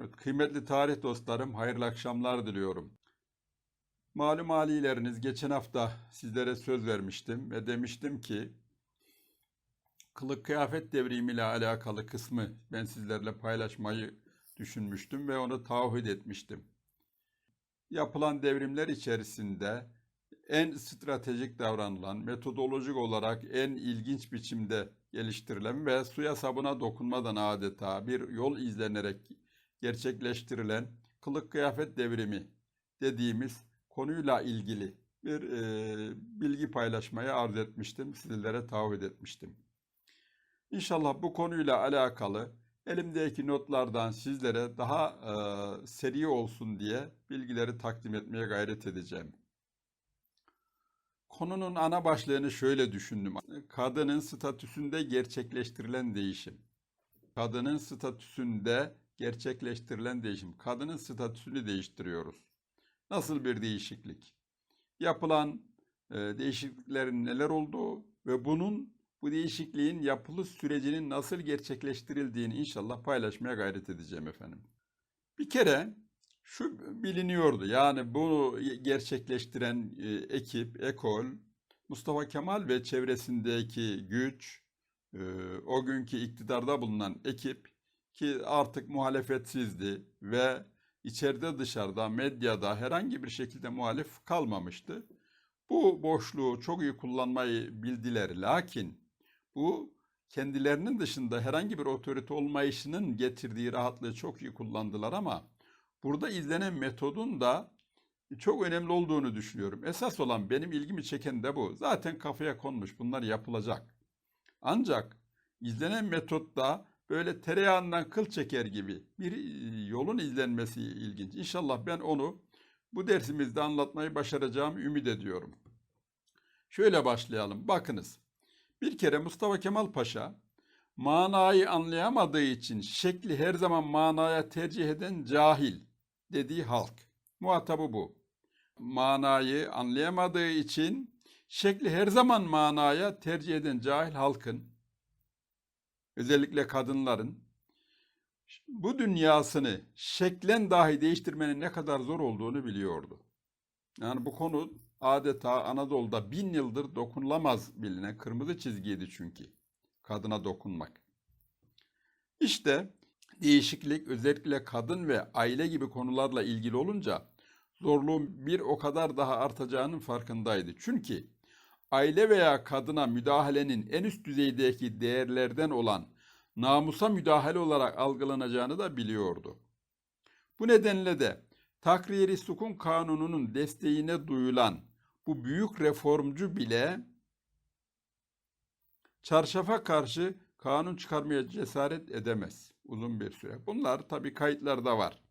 Evet, kıymetli tarih dostlarım, hayırlı akşamlar diliyorum. Malum alileriniz geçen hafta sizlere söz vermiştim ve demiştim ki kılık kıyafet devrimiyle alakalı kısmı ben sizlerle paylaşmayı düşünmüştüm ve onu taahhüt etmiştim. Yapılan devrimler içerisinde en stratejik davranılan, metodolojik olarak en ilginç biçimde geliştirilen ve suya sabuna dokunmadan adeta bir yol izlenerek gerçekleştirilen kılık kıyafet devrimi dediğimiz konuyla ilgili bir e, bilgi paylaşmaya arz etmiştim, sizlere taahhüt etmiştim. İnşallah bu konuyla alakalı elimdeki notlardan sizlere daha e, seri olsun diye bilgileri takdim etmeye gayret edeceğim. Konunun ana başlığını şöyle düşündüm. Kadının statüsünde gerçekleştirilen değişim. Kadının statüsünde gerçekleştirilen değişim. Kadının statüsünü değiştiriyoruz. Nasıl bir değişiklik? Yapılan e, değişikliklerin neler olduğu ve bunun bu değişikliğin yapılış sürecinin nasıl gerçekleştirildiğini inşallah paylaşmaya gayret edeceğim efendim. Bir kere şu biliniyordu. Yani bunu gerçekleştiren e, ekip, ekol, Mustafa Kemal ve çevresindeki güç, e, o günkü iktidarda bulunan ekip ki artık muhalefetsizdi ve içeride dışarıda medyada herhangi bir şekilde muhalif kalmamıştı. Bu boşluğu çok iyi kullanmayı bildiler. Lakin bu kendilerinin dışında herhangi bir otorite olmayışının getirdiği rahatlığı çok iyi kullandılar ama burada izlenen metodun da çok önemli olduğunu düşünüyorum. Esas olan benim ilgimi çeken de bu. Zaten kafaya konmuş bunlar yapılacak. Ancak izlenen metotta böyle tereyağından kıl çeker gibi bir yolun izlenmesi ilginç. İnşallah ben onu bu dersimizde anlatmayı başaracağımı ümit ediyorum. Şöyle başlayalım. Bakınız. Bir kere Mustafa Kemal Paşa manayı anlayamadığı için şekli her zaman manaya tercih eden cahil dediği halk. Muhatabı bu. Manayı anlayamadığı için şekli her zaman manaya tercih eden cahil halkın özellikle kadınların bu dünyasını şeklen dahi değiştirmenin ne kadar zor olduğunu biliyordu. Yani bu konu adeta Anadolu'da bin yıldır dokunulamaz bilinen kırmızı çizgiydi çünkü kadına dokunmak. İşte değişiklik özellikle kadın ve aile gibi konularla ilgili olunca zorluğun bir o kadar daha artacağının farkındaydı. Çünkü aile veya kadına müdahalenin en üst düzeydeki değerlerden olan namusa müdahale olarak algılanacağını da biliyordu. Bu nedenle de Takriri Sukun Kanunu'nun desteğine duyulan bu büyük reformcu bile çarşafa karşı kanun çıkarmaya cesaret edemez uzun bir süre. Bunlar tabii kayıtlarda var.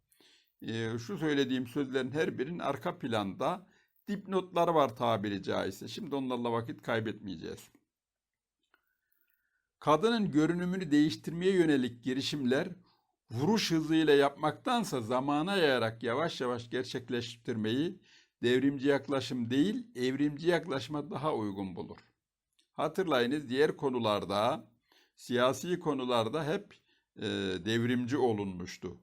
Ee, şu söylediğim sözlerin her birinin arka planda dipnotları var tabiri caizse. Şimdi onlarla vakit kaybetmeyeceğiz. Kadının görünümünü değiştirmeye yönelik girişimler vuruş hızıyla yapmaktansa zamana yayarak yavaş yavaş gerçekleştirmeyi devrimci yaklaşım değil, evrimci yaklaşıma daha uygun bulur. Hatırlayınız diğer konularda, siyasi konularda hep e, devrimci olunmuştu.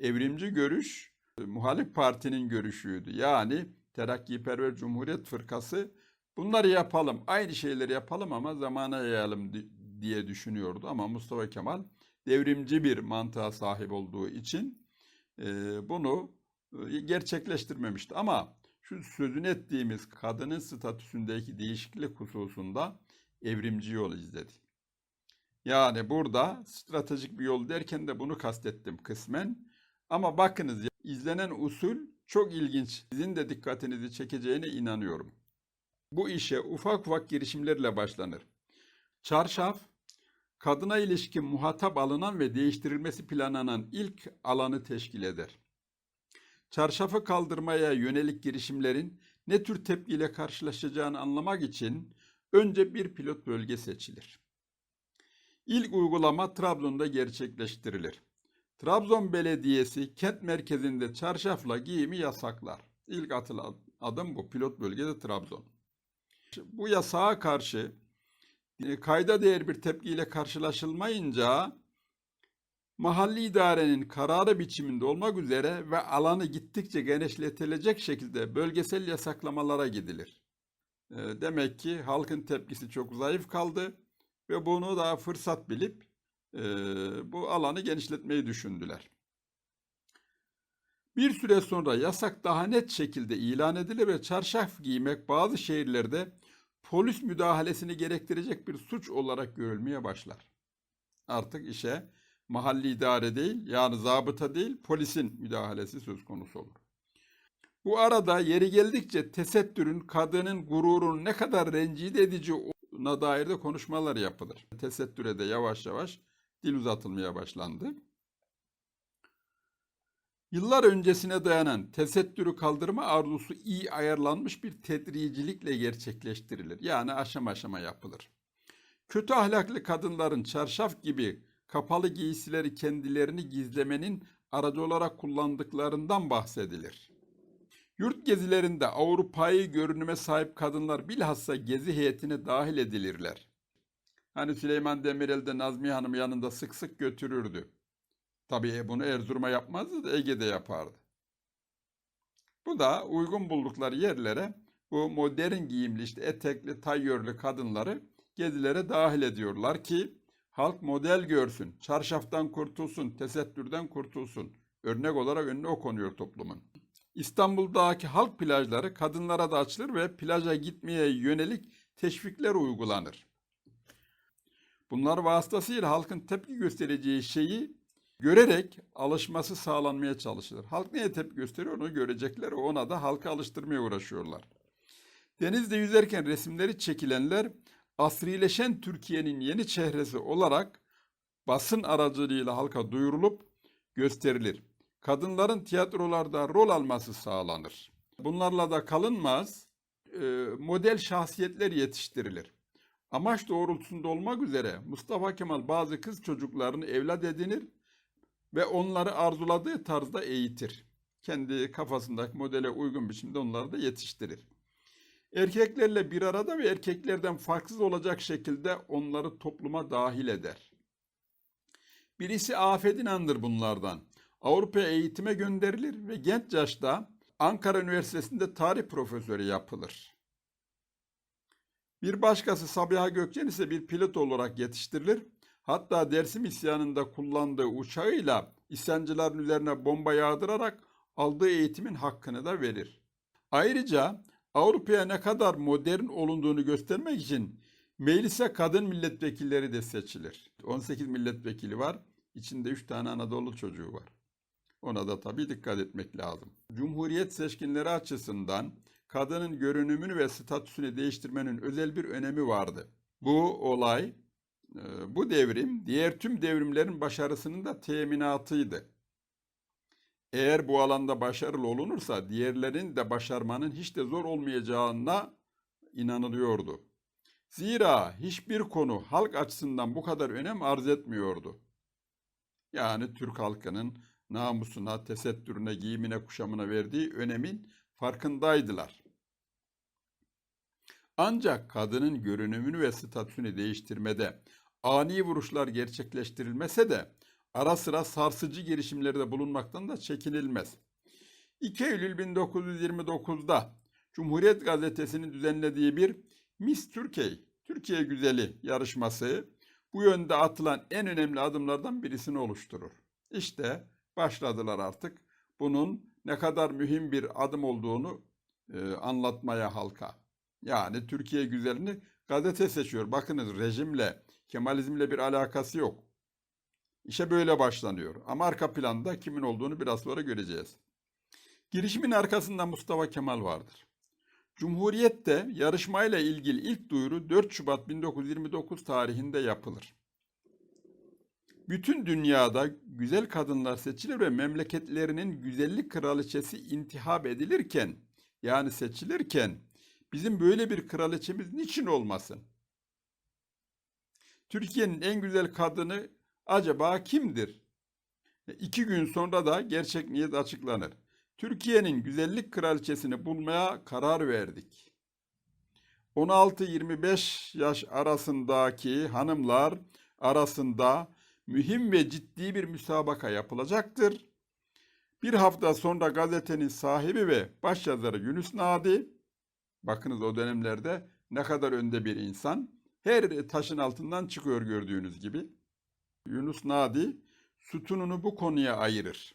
Evrimci görüş e, muhalif partinin görüşüydü. Yani Terakkiperver Cumhuriyet Fırkası bunları yapalım, aynı şeyleri yapalım ama zamana yayalım diye düşünüyordu. Ama Mustafa Kemal devrimci bir mantığa sahip olduğu için e, bunu e, gerçekleştirmemişti. Ama şu sözünü ettiğimiz kadının statüsündeki değişiklik hususunda evrimci yol izledi. Yani burada stratejik bir yol derken de bunu kastettim kısmen. Ama bakınız izlenen usul çok ilginç. Sizin de dikkatinizi çekeceğine inanıyorum. Bu işe ufak ufak girişimlerle başlanır. Çarşaf, kadına ilişkin muhatap alınan ve değiştirilmesi planlanan ilk alanı teşkil eder. Çarşafı kaldırmaya yönelik girişimlerin ne tür tepkiyle karşılaşacağını anlamak için önce bir pilot bölge seçilir. İlk uygulama Trabzon'da gerçekleştirilir. Trabzon Belediyesi kent merkezinde çarşafla giyimi yasaklar. İlk atılan adım bu. Pilot bölgede Trabzon. Bu yasağa karşı e, kayda değer bir tepkiyle karşılaşılmayınca mahalli idarenin kararı biçiminde olmak üzere ve alanı gittikçe genişletilecek şekilde bölgesel yasaklamalara gidilir. E, Demek ki halkın tepkisi çok zayıf kaldı ve bunu da fırsat bilip e, bu alanı genişletmeyi düşündüler. Bir süre sonra yasak daha net şekilde ilan edilir ve çarşaf giymek bazı şehirlerde polis müdahalesini gerektirecek bir suç olarak görülmeye başlar. Artık işe mahalli idare değil yani zabıta değil polisin müdahalesi söz konusu olur. Bu arada yeri geldikçe tesettürün kadının gururunu ne kadar rencide edici olduğuna dair de konuşmalar yapılır. Tesettüre de yavaş yavaş dil uzatılmaya başlandı. Yıllar öncesine dayanan tesettürü kaldırma arzusu iyi ayarlanmış bir tedricilikle gerçekleştirilir. Yani aşama aşama yapılır. Kötü ahlaklı kadınların çarşaf gibi kapalı giysileri kendilerini gizlemenin aracı olarak kullandıklarından bahsedilir. Yurt gezilerinde Avrupa'yı görünüme sahip kadınlar bilhassa gezi heyetine dahil edilirler. Hani Süleyman Demirel de Nazmiye Hanım yanında sık sık götürürdü. Tabii bunu Erzurum'a yapmazdı da Ege'de yapardı. Bu da uygun buldukları yerlere bu modern giyimli işte etekli, tayyörlü kadınları gezilere dahil ediyorlar ki halk model görsün, çarşaftan kurtulsun, tesettürden kurtulsun. Örnek olarak önüne o konuyor toplumun. İstanbul'daki halk plajları kadınlara da açılır ve plaja gitmeye yönelik teşvikler uygulanır. Bunlar vasıtasıyla halkın tepki göstereceği şeyi görerek alışması sağlanmaya çalışılır. Halk neye tepki gösteriyor onu görecekler. Ona da halka alıştırmaya uğraşıyorlar. Denizde yüzerken resimleri çekilenler asrileşen Türkiye'nin yeni çehresi olarak basın aracılığıyla halka duyurulup gösterilir. Kadınların tiyatrolarda rol alması sağlanır. Bunlarla da kalınmaz, model şahsiyetler yetiştirilir. Amaç doğrultusunda olmak üzere Mustafa Kemal bazı kız çocuklarını evlat edinir ve onları arzuladığı tarzda eğitir. Kendi kafasındaki modele uygun biçimde onları da yetiştirir. Erkeklerle bir arada ve erkeklerden farksız olacak şekilde onları topluma dahil eder. Birisi Afet İnan'dır bunlardan. Avrupa eğitime gönderilir ve genç yaşta Ankara Üniversitesi'nde tarih profesörü yapılır. Bir başkası Sabiha Gökçen ise bir pilot olarak yetiştirilir. Hatta Dersim isyanında kullandığı uçağıyla isyancıların üzerine bomba yağdırarak aldığı eğitimin hakkını da verir. Ayrıca Avrupa'ya ne kadar modern olunduğunu göstermek için meclise kadın milletvekilleri de seçilir. 18 milletvekili var. İçinde 3 tane Anadolu çocuğu var. Ona da tabii dikkat etmek lazım. Cumhuriyet seçkinleri açısından kadının görünümünü ve statüsünü değiştirmenin özel bir önemi vardı. Bu olay, e, bu devrim diğer tüm devrimlerin başarısının da teminatıydı. Eğer bu alanda başarılı olunursa diğerlerin de başarmanın hiç de zor olmayacağına inanılıyordu. Zira hiçbir konu halk açısından bu kadar önem arz etmiyordu. Yani Türk halkının namusuna, tesettürüne, giyimine, kuşamına verdiği önemin farkındaydılar. Ancak kadının görünümünü ve statüsünü değiştirmede ani vuruşlar gerçekleştirilmese de ara sıra sarsıcı girişimlerde bulunmaktan da çekinilmez. 2 Eylül 1929'da Cumhuriyet Gazetesi'nin düzenlediği bir Miss Türkiye, Türkiye Güzeli yarışması bu yönde atılan en önemli adımlardan birisini oluşturur. İşte başladılar artık bunun ne kadar mühim bir adım olduğunu e, anlatmaya halka. Yani Türkiye güzelini gazete seçiyor. Bakınız rejimle, Kemalizmle bir alakası yok. İşe böyle başlanıyor. Ama arka planda kimin olduğunu biraz sonra göreceğiz. Girişimin arkasında Mustafa Kemal vardır. Cumhuriyet'te yarışmayla ilgili ilk duyuru 4 Şubat 1929 tarihinde yapılır. Bütün dünyada güzel kadınlar seçilir ve memleketlerinin güzellik kraliçesi intihap edilirken yani seçilirken bizim böyle bir kraliçemiz niçin olmasın? Türkiye'nin en güzel kadını acaba kimdir? İki gün sonra da gerçek niyet açıklanır. Türkiye'nin güzellik kraliçesini bulmaya karar verdik. 16-25 yaş arasındaki hanımlar arasında mühim ve ciddi bir müsabaka yapılacaktır. Bir hafta sonra gazetenin sahibi ve başyazarı Yunus Nadi, bakınız o dönemlerde ne kadar önde bir insan, her taşın altından çıkıyor gördüğünüz gibi. Yunus Nadi sütununu bu konuya ayırır.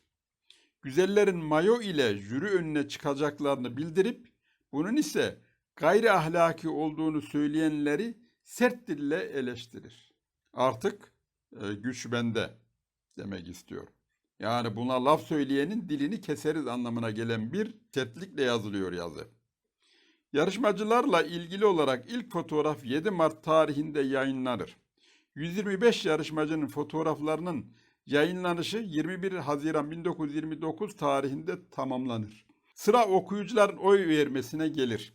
Güzellerin mayo ile jüri önüne çıkacaklarını bildirip bunun ise gayri ahlaki olduğunu söyleyenleri sert dille eleştirir. Artık e, güç bende demek istiyor. Yani buna laf söyleyenin dilini keseriz anlamına gelen bir sertlikle yazılıyor yazı. Yarışmacılarla ilgili olarak ilk fotoğraf 7 Mart tarihinde yayınlanır. 125 yarışmacının fotoğraflarının yayınlanışı 21 Haziran 1929 tarihinde tamamlanır. Sıra okuyucuların oy vermesine gelir.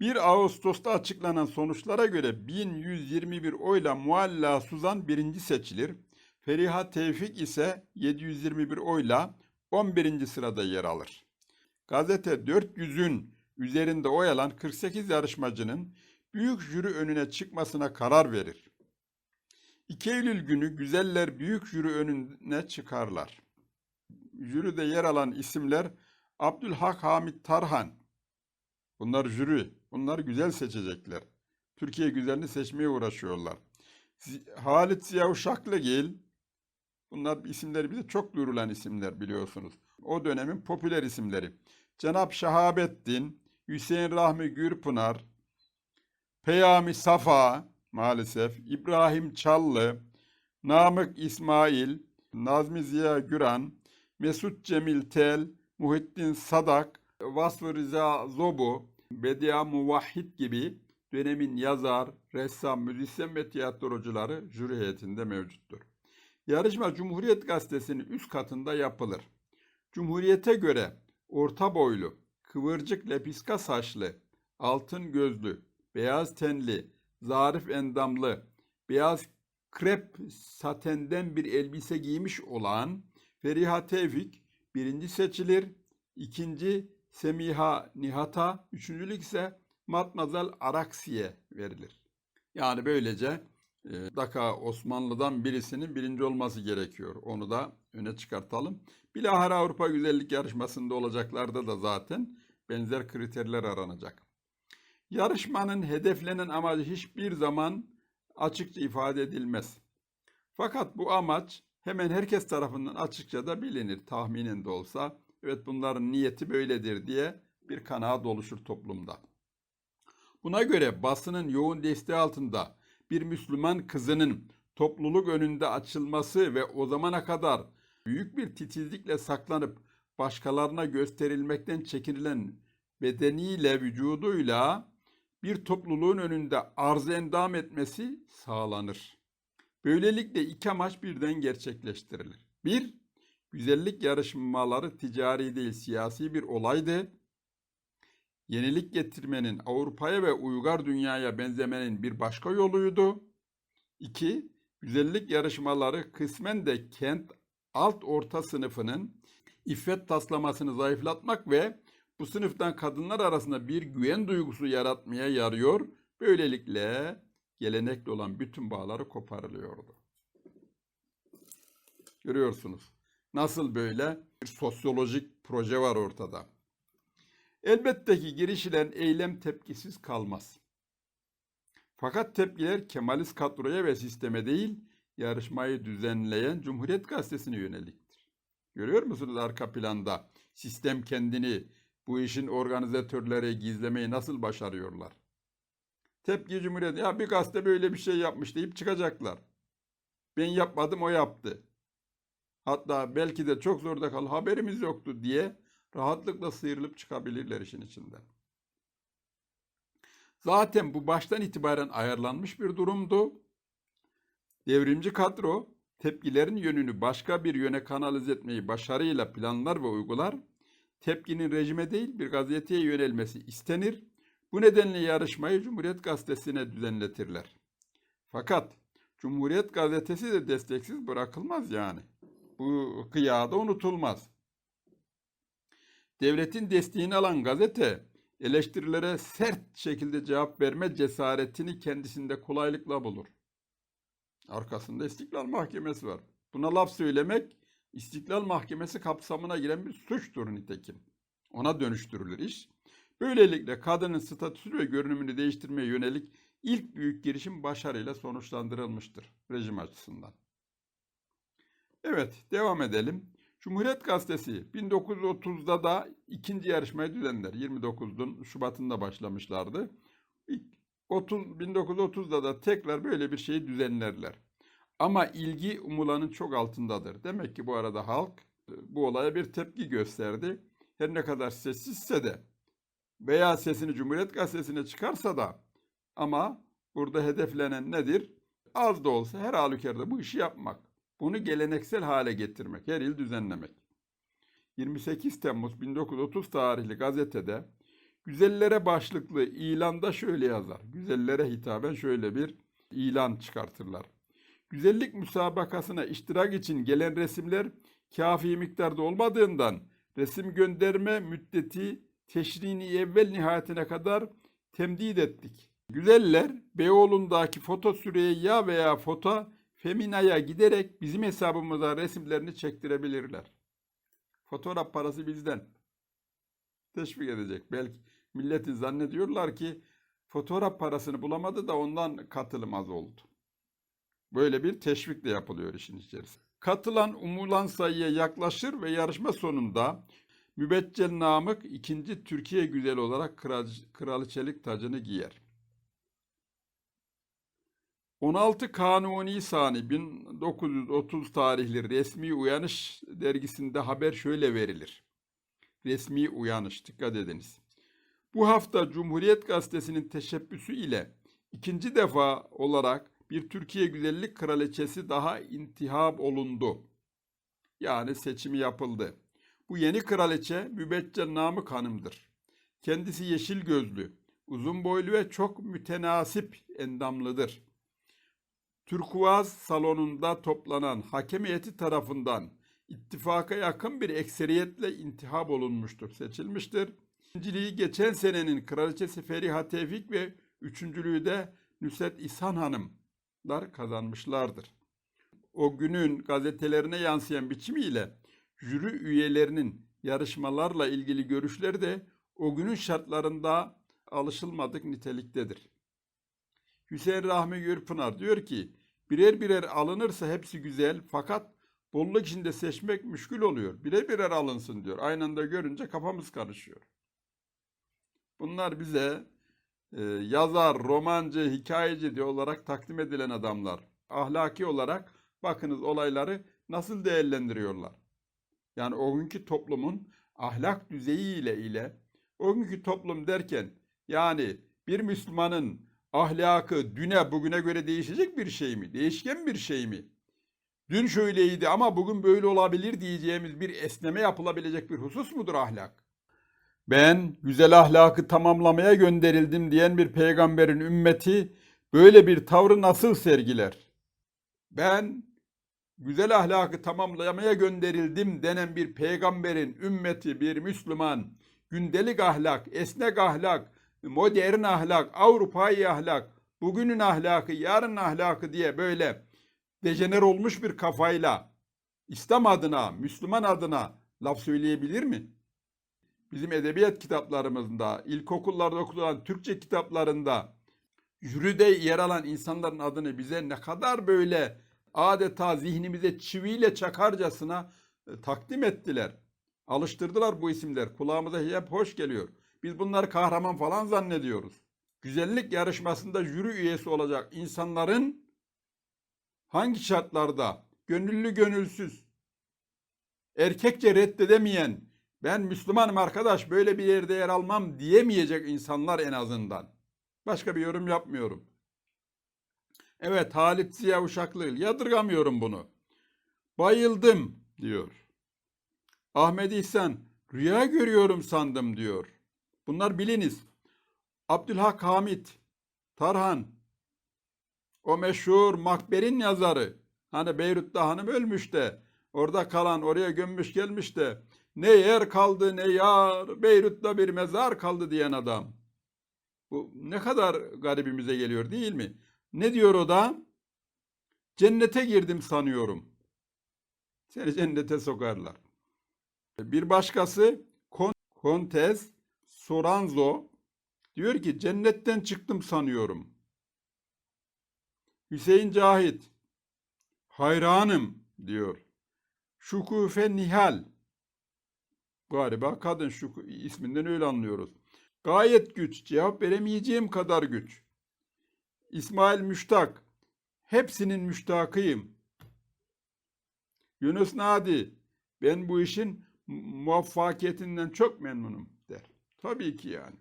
1 Ağustos'ta açıklanan sonuçlara göre 1121 oyla Mualla Suzan birinci seçilir. Feriha Tevfik ise 721 oyla 11. sırada yer alır. Gazete 400'ün üzerinde oy alan 48 yarışmacının büyük jüri önüne çıkmasına karar verir. 2 Eylül günü güzeller büyük jüri önüne çıkarlar. Jüride yer alan isimler Abdülhak Hamit Tarhan. Bunlar jüri. Bunlar güzel seçecekler. Türkiye güzelini seçmeye uğraşıyorlar. Halit Ziya Uşaklıgil. Bunlar isimleri bize çok duyurulan isimler biliyorsunuz. O dönemin popüler isimleri. Cenap Şahabettin, Hüseyin Rahmi Gürpınar, Peyami Safa maalesef, İbrahim Çallı, Namık İsmail, Nazmi Ziya Güran, Mesut Cemil Tel, Muhittin Sadak, Vasfı Rıza Zobu, Bedia Muvahhid gibi dönemin yazar, ressam, müzisyen ve tiyatrocuları jüri heyetinde mevcuttur. Yarışma Cumhuriyet Gazetesi'nin üst katında yapılır. Cumhuriyete göre orta boylu, kıvırcık lepiska saçlı, altın gözlü, beyaz tenli, zarif endamlı, beyaz krep satenden bir elbise giymiş olan Feriha Tevfik birinci seçilir, ikinci Semiha Nihat'a, üçüncülük ise Matmazal Araksi'ye verilir. Yani böylece e, Daka Osmanlı'dan birisinin birinci olması gerekiyor. Onu da öne çıkartalım. Bilahare Avrupa Güzellik Yarışması'nda olacaklarda da zaten benzer kriterler aranacak. Yarışmanın hedeflenen amacı hiçbir zaman açıkça ifade edilmez. Fakat bu amaç hemen herkes tarafından açıkça da bilinir tahminen de olsa. Evet bunların niyeti böyledir diye bir kanaat oluşur toplumda. Buna göre basının yoğun desteği altında bir Müslüman kızının topluluk önünde açılması ve o zamana kadar büyük bir titizlikle saklanıp başkalarına gösterilmekten çekinilen bedeniyle, vücuduyla bir topluluğun önünde arz endam etmesi sağlanır. Böylelikle iki amaç birden gerçekleştirilir. Bir, güzellik yarışmaları ticari değil siyasi bir olaydı. Yenilik getirmenin Avrupa'ya ve uygar dünyaya benzemenin bir başka yoluydu. İki, güzellik yarışmaları kısmen de kent alt orta sınıfının iffet taslamasını zayıflatmak ve bu sınıftan kadınlar arasında bir güven duygusu yaratmaya yarıyor. Böylelikle gelenekli olan bütün bağları koparılıyordu. Görüyorsunuz. Nasıl böyle bir sosyolojik proje var ortada. Elbette ki girişilen eylem tepkisiz kalmaz. Fakat tepkiler Kemalist kadroya ve sisteme değil, yarışmayı düzenleyen Cumhuriyet Gazetesi'ne yöneliktir. Görüyor musunuz arka planda? Sistem kendini bu işin organizatörleri gizlemeyi nasıl başarıyorlar? Tepki Cumhuriyet ya bir gazete böyle bir şey yapmış deyip çıkacaklar. Ben yapmadım o yaptı. Hatta belki de çok zorda kal haberimiz yoktu diye rahatlıkla sıyrılıp çıkabilirler işin içinden. Zaten bu baştan itibaren ayarlanmış bir durumdu. Devrimci kadro tepkilerin yönünü başka bir yöne kanalize etmeyi başarıyla planlar ve uygular tepkinin rejime değil bir gazeteye yönelmesi istenir. Bu nedenle yarışmayı Cumhuriyet Gazetesi'ne düzenletirler. Fakat Cumhuriyet Gazetesi de desteksiz bırakılmaz yani. Bu kıyada unutulmaz. Devletin desteğini alan gazete eleştirilere sert şekilde cevap verme cesaretini kendisinde kolaylıkla bulur. Arkasında İstiklal Mahkemesi var. Buna laf söylemek İstiklal Mahkemesi kapsamına giren bir suçtur nitekim. Ona dönüştürülür iş. Böylelikle kadının statüsü ve görünümünü değiştirmeye yönelik ilk büyük girişim başarıyla sonuçlandırılmıştır rejim açısından. Evet, devam edelim. Cumhuriyet Gazetesi 1930'da da ikinci yarışmayı düzenler. 29'un Şubat'ında başlamışlardı. İlk 30, 1930'da da tekrar böyle bir şeyi düzenlerler. Ama ilgi umulanın çok altındadır. Demek ki bu arada halk e, bu olaya bir tepki gösterdi. Her ne kadar sessizse de veya sesini Cumhuriyet Gazetesi'ne çıkarsa da ama burada hedeflenen nedir? Az da olsa her halükarda bu işi yapmak. Bunu geleneksel hale getirmek, her yıl düzenlemek. 28 Temmuz 1930 tarihli gazetede güzellere başlıklı ilanda şöyle yazar. Güzellere hitaben şöyle bir ilan çıkartırlar. Güzellik müsabakasına iştirak için gelen resimler kafi miktarda olmadığından resim gönderme müddeti teşrini evvel nihayetine kadar temdid ettik. Güzeller Beyoğlu'ndaki foto Süreyya veya foto Femina'ya giderek bizim hesabımıza resimlerini çektirebilirler. Fotoğraf parası bizden. Teşvik edecek. Belki milletin zannediyorlar ki fotoğraf parasını bulamadı da ondan katılım az oldu. Böyle bir teşvik de yapılıyor işin içerisinde. Katılan umulan sayıya yaklaşır ve yarışma sonunda Mübeccel Namık ikinci Türkiye güzeli olarak kral, kraliçelik tacını giyer. 16 Kanuni Sani 1930 tarihli Resmi Uyanış dergisinde haber şöyle verilir. Resmi Uyanış dikkat ediniz. Bu hafta Cumhuriyet Gazetesi'nin teşebbüsü ile ikinci defa olarak bir Türkiye Güzellik Kraliçesi daha intihab olundu. Yani seçimi yapıldı. Bu yeni kraliçe Mübeccel Namık Hanım'dır. Kendisi yeşil gözlü, uzun boylu ve çok mütenasip endamlıdır. Türkuaz salonunda toplanan hakem heyeti tarafından ittifaka yakın bir ekseriyetle intihab olunmuştur, seçilmiştir. İkinciliği geçen senenin kraliçesi Feriha Tevfik ve üçüncülüğü de Nusret İhsan Hanımlar kazanmışlardır. O günün gazetelerine yansıyan biçimiyle jüri üyelerinin yarışmalarla ilgili görüşleri de o günün şartlarında alışılmadık niteliktedir. Hüseyin Rahmi Gürpınar diyor ki birer birer alınırsa hepsi güzel fakat bolluk içinde seçmek müşkül oluyor. Birer birer alınsın diyor. Aynı anda görünce kafamız karışıyor. Bunlar bize e, yazar, romancı, hikayeci diye olarak takdim edilen adamlar. Ahlaki olarak bakınız olayları nasıl değerlendiriyorlar. Yani o günkü toplumun ahlak düzeyiyle ile o günkü toplum derken yani bir Müslümanın ahlakı düne bugüne göre değişecek bir şey mi? Değişken bir şey mi? Dün şöyleydi ama bugün böyle olabilir diyeceğimiz bir esneme yapılabilecek bir husus mudur ahlak? Ben güzel ahlakı tamamlamaya gönderildim diyen bir peygamberin ümmeti böyle bir tavrı nasıl sergiler? Ben güzel ahlakı tamamlamaya gönderildim denen bir peygamberin ümmeti, bir Müslüman, gündelik ahlak, esnek ahlak, modern ahlak, Avrupa'yı ahlak, bugünün ahlakı, yarın ahlakı diye böyle dejener olmuş bir kafayla İslam adına, Müslüman adına laf söyleyebilir mi? Bizim edebiyat kitaplarımızda, ilkokullarda okutulan Türkçe kitaplarında jüride yer alan insanların adını bize ne kadar böyle adeta zihnimize çiviyle çakarcasına e, takdim ettiler. Alıştırdılar bu isimler. Kulağımıza hep hoş geliyor. Biz bunları kahraman falan zannediyoruz. Güzellik yarışmasında jüri üyesi olacak insanların hangi şartlarda gönüllü gönülsüz erkekçe reddedemeyen ben Müslümanım arkadaş böyle bir yerde yer almam diyemeyecek insanlar en azından. Başka bir yorum yapmıyorum. Evet Halit Ziya Uşaklı yadırgamıyorum bunu. Bayıldım diyor. Ahmet İhsan rüya görüyorum sandım diyor. Bunlar biliniz. Abdülhak Hamit, Tarhan, o meşhur Makber'in yazarı. Hani Beyrut'ta hanım ölmüş de orada kalan oraya gömmüş gelmiş de ne yer kaldı ne yar Beyrut'ta bir mezar kaldı diyen adam. Bu ne kadar garibimize geliyor değil mi? Ne diyor o da? Cennete girdim sanıyorum. Seni cennete sokarlar. Bir başkası Kon- Kontes Soranzo diyor ki cennetten çıktım sanıyorum. Hüseyin Cahit hayranım diyor. Şukufe Nihal galiba kadın şu isminden öyle anlıyoruz. Gayet güç, cevap veremeyeceğim kadar güç. İsmail Müştak, hepsinin müştakıyım. Yunus Nadi, ben bu işin muvaffakiyetinden çok memnunum der. Tabii ki yani.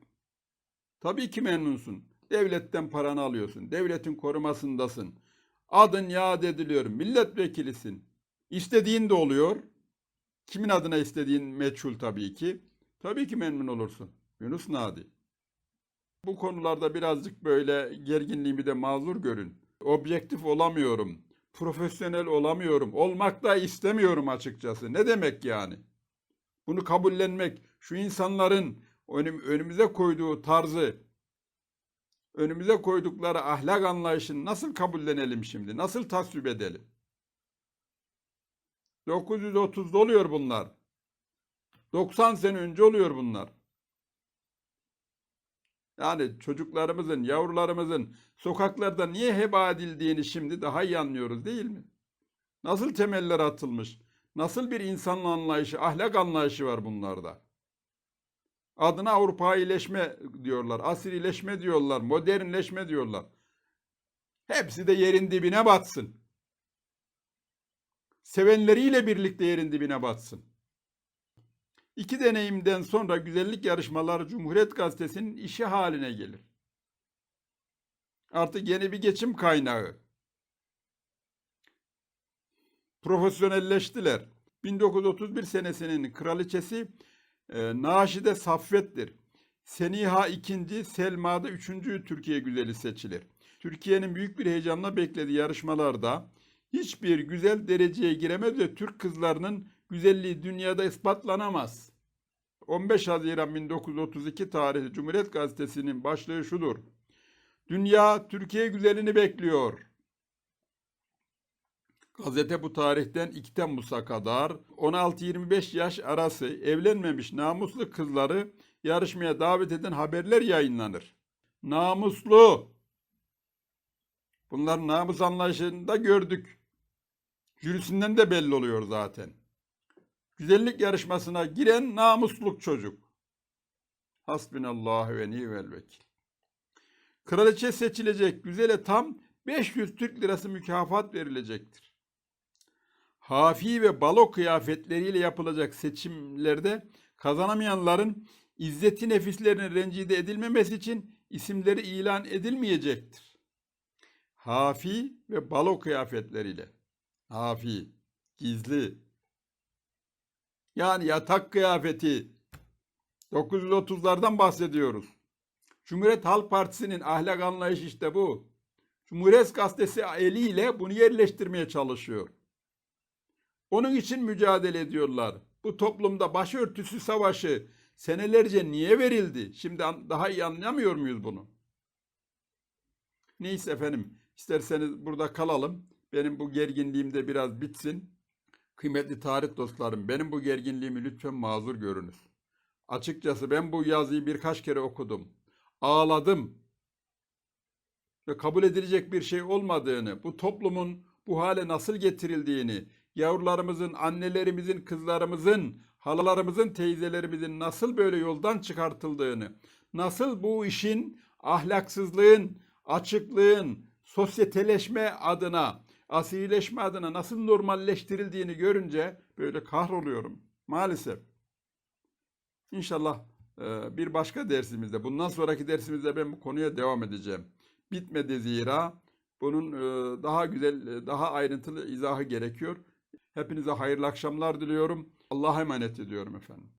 Tabii ki memnunsun. Devletten paranı alıyorsun. Devletin korumasındasın. Adın yad ediliyor. Milletvekilisin. İstediğin de oluyor. Kimin adına istediğin meçhul tabii ki. Tabii ki memnun olursun. Yunus Nadi. Bu konularda birazcık böyle gerginliğimi de mazur görün. Objektif olamıyorum. Profesyonel olamıyorum. Olmak da istemiyorum açıkçası. Ne demek yani? Bunu kabullenmek, şu insanların önüm, önümüze koyduğu tarzı, önümüze koydukları ahlak anlayışını nasıl kabullenelim şimdi? Nasıl tasvip edelim? 930'da oluyor bunlar. 90 sene önce oluyor bunlar. Yani çocuklarımızın, yavrularımızın sokaklarda niye heba edildiğini şimdi daha iyi anlıyoruz değil mi? Nasıl temeller atılmış? Nasıl bir insan anlayışı, ahlak anlayışı var bunlarda? Adına Avrupaileşme diyorlar, asirileşme diyorlar, modernleşme diyorlar. Hepsi de yerin dibine batsın. Sevenleriyle birlikte yerin dibine batsın. İki deneyimden sonra güzellik yarışmaları Cumhuriyet Gazetesi'nin işi haline gelir. Artık yeni bir geçim kaynağı. Profesyonelleştiler. 1931 senesinin kraliçesi e, Naşide Saffet'tir. Seniha II, Selma da 3. Türkiye güzeli seçilir. Türkiye'nin büyük bir heyecanla beklediği yarışmalarda hiçbir güzel dereceye giremez ve Türk kızlarının güzelliği dünyada ispatlanamaz. 15 Haziran 1932 tarihli Cumhuriyet Gazetesi'nin başlığı şudur. Dünya Türkiye güzelini bekliyor. Gazete bu tarihten 2 Temmuz'a kadar 16-25 yaş arası evlenmemiş namuslu kızları yarışmaya davet eden haberler yayınlanır. Namuslu. Bunlar namus anlayışını da gördük. Jürisinden de belli oluyor zaten. Güzellik yarışmasına giren namusluk çocuk. Hasbinallah ve ni'vel vekil. Kraliçe seçilecek güzele tam 500 Türk lirası mükafat verilecektir. Hafi ve balo kıyafetleriyle yapılacak seçimlerde kazanamayanların izzeti nefislerinin rencide edilmemesi için isimleri ilan edilmeyecektir. Hafi ve balo kıyafetleriyle. Hafi, gizli. Yani yatak kıyafeti. 930'lardan bahsediyoruz. Cumhuriyet Halk Partisi'nin ahlak anlayışı işte bu. Cumhuriyet Gazetesi eliyle bunu yerleştirmeye çalışıyor. Onun için mücadele ediyorlar. Bu toplumda başörtüsü savaşı senelerce niye verildi? Şimdi daha iyi anlamıyor muyuz bunu? Neyse efendim, isterseniz burada kalalım. Benim bu gerginliğim de biraz bitsin. Kıymetli tarih dostlarım, benim bu gerginliğimi lütfen mazur görünüz. Açıkçası ben bu yazıyı birkaç kere okudum. Ağladım. Ve kabul edilecek bir şey olmadığını, bu toplumun bu hale nasıl getirildiğini, yavrularımızın, annelerimizin, kızlarımızın, halalarımızın, teyzelerimizin nasıl böyle yoldan çıkartıldığını, nasıl bu işin ahlaksızlığın, açıklığın, sosyeteleşme adına, asilileşme adına nasıl normalleştirildiğini görünce böyle kahroluyorum. Maalesef. İnşallah e, bir başka dersimizde, bundan sonraki dersimizde ben bu konuya devam edeceğim. Bitmedi zira. Bunun e, daha güzel, e, daha ayrıntılı izahı gerekiyor. Hepinize hayırlı akşamlar diliyorum. Allah'a emanet ediyorum efendim.